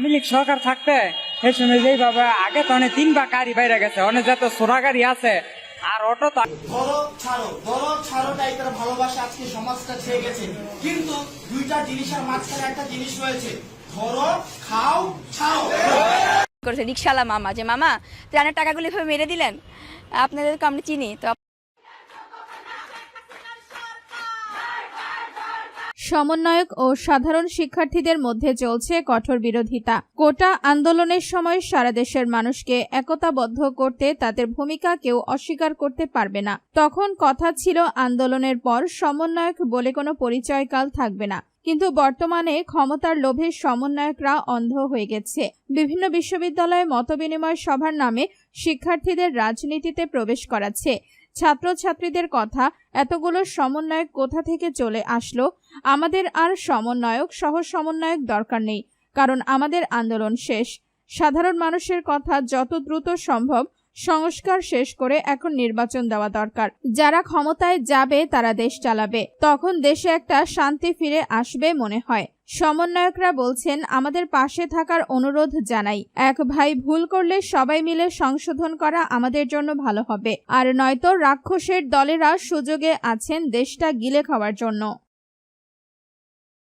আওয়ামী লীগ সরকার থাকতে সেই সময় যেইভাবে আগে তো অনেক তিনবার গাড়ি বাইরে গেছে অনেক যত সোরা গাড়ি আছে আর অটো তো ধরো ছাড়ো ধরো ছাড়ো টাইপের ভালোবাসা আজকে সমাজটা ছেয়ে গেছে। কিন্তু দুইটা জিনিসের মাঝখানে একটা জিনিস রয়েছে ধরো খাও ছাড়ো। করেছে রিক্সাওয়ালা মামা। যে মামা ত্রাণের টাকাগুলো এভাবে মেরে দিলেন? আপনাদেরকে আমরা চিনি তো সমন্বয়ক ও সাধারণ শিক্ষার্থীদের মধ্যে চলছে কঠোর বিরোধিতা। কোটা আন্দোলনের সময় সারা দেশের মানুষকে একতাবদ্ধ করতে তাদের ভূমিকা কেউ অস্বীকার করতে পারবে না। তখন কথা ছিল আন্দোলনের পর সমন্বয়ক বলে কোনো পরিচয়কাল থাকবে না। কিন্তু বর্তমানে ক্ষমতার লোভে সমন্বয়করা অন্ধ হয়ে গেছে। বিভিন্ন বিশ্ববিদ্যালয়ে মতবিনিময় সভার নামে শিক্ষার্থীদের রাজনীতিতে প্রবেশ করাচ্ছে। ছাত্রছাত্রীদের কথা, এতগুলো সমন্বয়ক কোথা থেকে চলে আসলো? আমাদের আর সমন্বয়ক সহ সমন্বয়ক দরকার নেই, কারণ আমাদের আন্দোলন শেষ। সাধারণ মানুষের কথা যত দ্রুত সম্ভব সংস্কার শেষ করে এখন নির্বাচন দেওয়া দরকার। যারা ক্ষমতায় যাবে, তারা দেশ চালাবে। তখন দেশে একটা শান্তি ফিরে আসবে মনে হয়। সমন্বয়করা বলছেন, আমাদের পাশে থাকার অনুরোধ জানাই। এক ভাই ভুল করলে সবাই মিলে সংশোধন করা আমাদের জন্য ভালো হবে। আর নয়তো রাক্ষসের দলেরা সুযোগে আছেন দেশটা গিলে খাওয়ার জন্য।